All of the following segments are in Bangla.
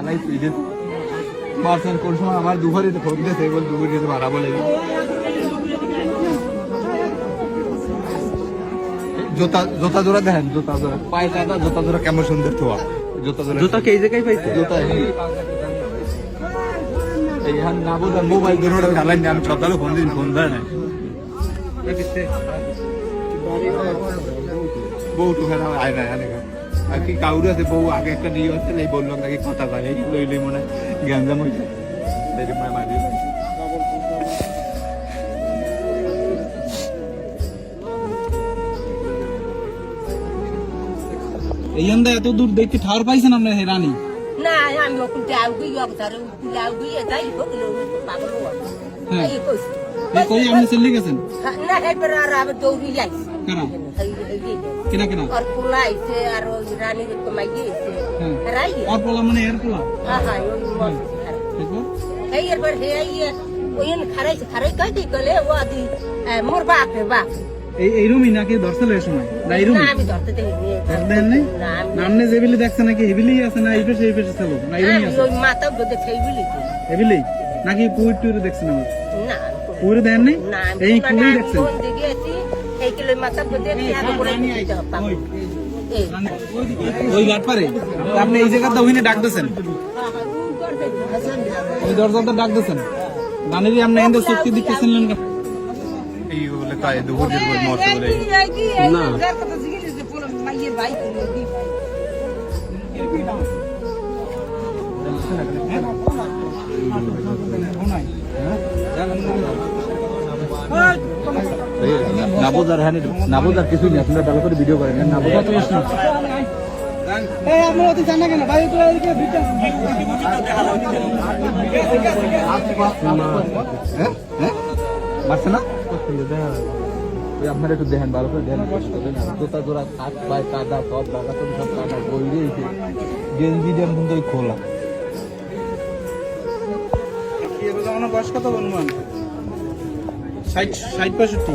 হালাই তুই যে কোন সময় আমার দুপুরে ফোন দিয়েছে বল দুপুরে যেতে বাড়াবো লাগে জোতা জোতা জোড়া দেখেন জোতা জোড়া। পায়ে কাদা জোতা জোড়া কেমন সুন্দর তো জোতা জোড়া জুতা কে এই জায়গায় পাইছে? জোতা এইখান না বোঝা মোবাইল ওটা ঢালাই না আমি সকালে ফোন দিন ফোন দেয় না বউ তো আয় না আর কি কাউরে আছে বউ আগে একটা নিয়ে আসছে এই বললাম নাকি কথা কয় এই লইলে মনে হয় গ্যাঞ্জাম হইছে তাই মায় মারি এই আন্দা এত দূর দেখতে ঠাওর পাইছেন আপনার হে রানী? না আমি উকুলে বকলো পাগল হ্যাঁ। এই কই আপনি চলে গেছেন? না হেবার আর আবার দৌড়ি যাই কারা? এই এই কেনা কেনা? আর পোলা আইছে আর ওই গিয়েছে হ্যাঁ। রাই? আর পোলা মানে এর পোলা? হ্যাঁ হ্যাঁ ওই এই হে এই ওই খারাই খারাই কই দি গলে ও আদি মোর বাপ রে বাপ। এই এই রুমই নাকি ধরছিল এই সময়? না এই না রুমই আমি ধরতে নাই না? আমি নামনে যে বিলি দেখছে নাকি হেবিলি আছে না এই পেশে এই পেশে ছিল না এই রুমই আছে। ওই মাথা বদে খেই বলি হেবিলি নাকি পুইর টুইর দেখছেন আমার? না পুইর দেন নাই না এই এই কুড়ি মাথা ওই ঘাট পারে আপনি এই জায়গাতে ওখানে ডাক দিয়েছেন ওই দরজাতে ডাক দিয়েছেন রানীর আপনি এন্ড শক্তি দিতেছিলেন কেন? এই নাবোদার হ্যাঁ নাবোদার কিছুই নেই আপনারা ভালো করে ভিডিও করেন। নাবোদার তো এই আপনি অতি জানা কেন? ভাই তো এদিকে ভিতর হ্যাঁ হ্যাঁ মারছে না? আপনারা একটু দেখেন ভালো করে দেখেন। জোতা জোড়া হাত পায়ে কাদা সব লাগা তো সব কাদা বই দিয়েছে গেঞ্জি দেন কিন্তু খোলা। বয়স কত বলুন ষাট ষাট পঁয়ষট্টি।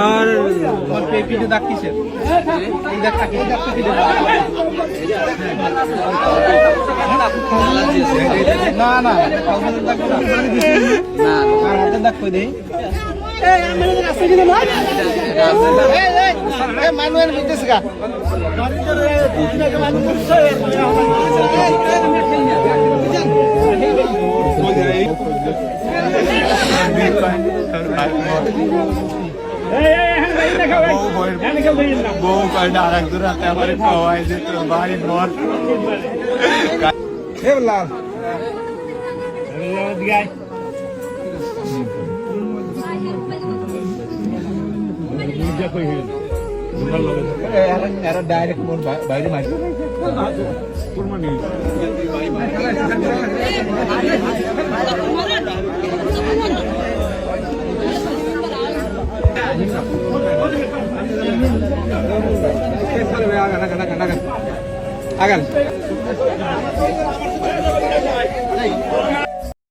আর পেপিতে দাগ কিসের এই দাগটা কি দাগটা কি না না দাগ না আর হাতের দাগ কই দেই মানুষের বিদেশ গা বউ আমার খাওয়াই যে তোর ভাই মর হে লাল ডাইরেক্ট মোর বাইরে মারি আগান আগান আগান আগান